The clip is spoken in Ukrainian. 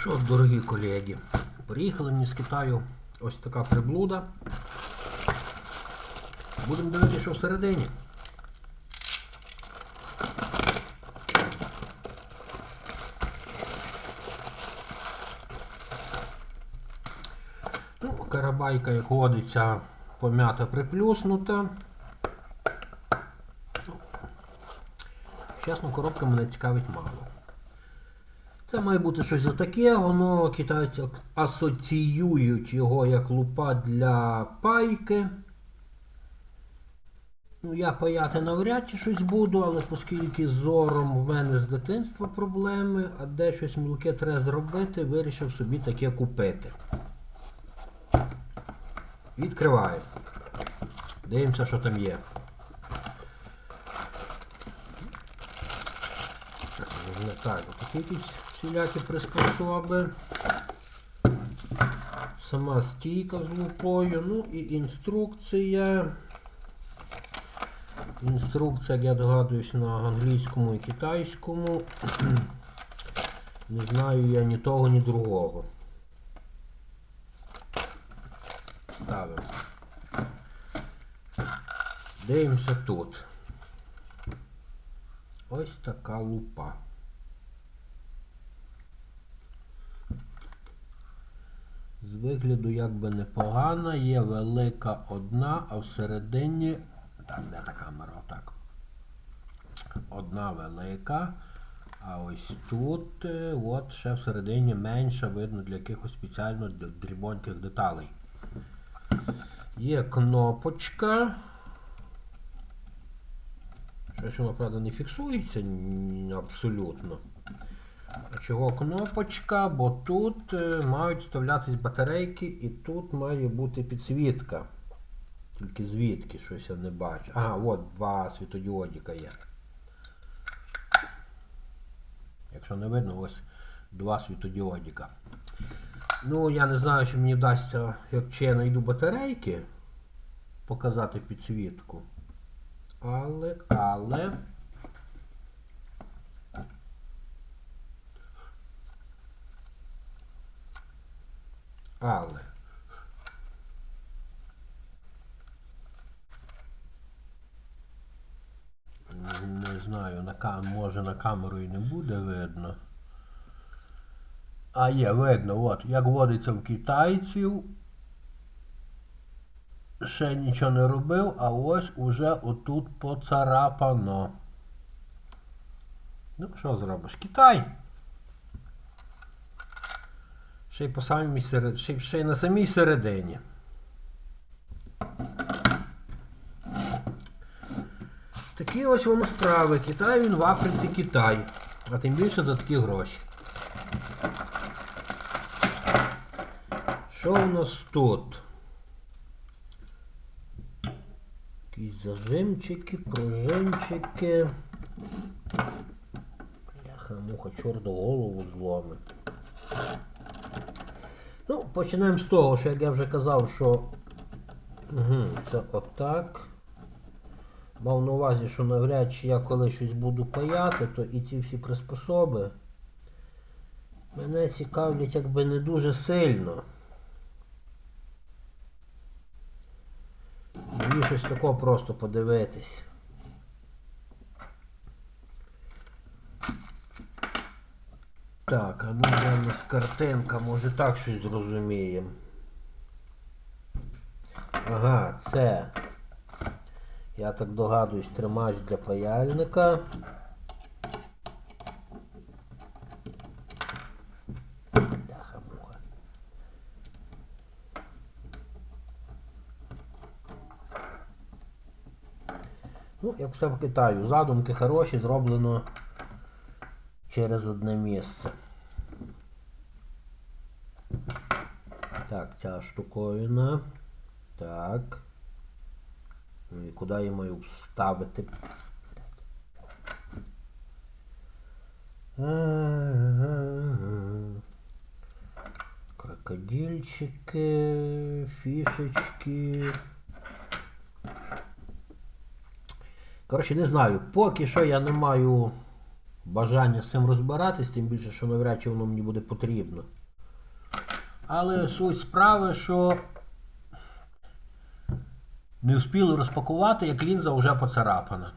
Що, ж, дорогі колеги, приїхали мені з Китаю ось така приблуда. Будемо дивитися, що всередині. Ну, карабайка, як водиться, пом'ята приплюснута. Ну, Чесно, коробка мене цікавить мало. Це має бути щось отаке, воно китайці асоціюють його як лупа для пайки. Ну, я паяти навряд чи щось буду, але оскільки зором в мене з дитинства проблеми, а де щось мілке треба зробити, вирішив собі таке купити. Відкриваємо. Дивимося, що там є. Так, такі якісь всілякі приспособи. Сама стійка з лупою, ну і інструкція. Інструкція, я догадуюсь, на англійському і китайському. Не знаю я ні того, ні другого. Ставимо. Дивимося тут. Ось така лупа. З вигляду якби непогана, є велика одна, а всередині. Так, де та камера? Отак. Одна велика. А ось тут, е, от ще всередині менша, видно для якихось спеціально дрібоньких деталей. Є кнопочка. Щось воно, правда, не фіксується абсолютно. А Чого кнопочка? Бо тут е, мають вставлятись батарейки і тут має бути підсвітка. Тільки звідки щось я не бачу. Ага, от два світодіодіка є. Якщо не видно, ось два світодіодіка. Ну, я не знаю, чи мені вдасться, якщо я знайду батарейки, показати підсвітку. Але, але. Але. Не знаю, на кам... може на камеру і не буде видно. А є, видно, от, як водиться в китайців. Ще нічого не робив, а ось уже отут поцарапано. Ну, що зробиш? Китай. Ще й по самій серед... ще, ще й на самій середині. Такі ось воно справи. Китай він в Африці Китай. А тим більше за такі гроші. Що у нас тут? Якісь зажимчики, пружинчики. Бляха, муха, чорт голову зломи. Ну, почнемо з того, що як я вже казав, що угу, це отак. Мав на увазі, що навряд чи я коли щось буду паяти, то і ці всі приспособи мене цікавлять якби не дуже сильно. Мені щось такого просто подивитись. Так, а ну у нас картинка, може так щось зрозуміємо. Ага, це. Я так догадуюсь, тримач для паяльника. Ну, як все в Китаю. Задумки хороші, зроблено через одне місце. Так, ця штуковина. Так. Ну і куди я маю вставити? Крокодильчики, фішечки. Коротше, не знаю. Поки що я не маю бажання з цим розбиратись, тим більше, що навряд чи воно мені буде потрібно. Але суть справи, що не встигли розпакувати, як лінза вже поцарапана.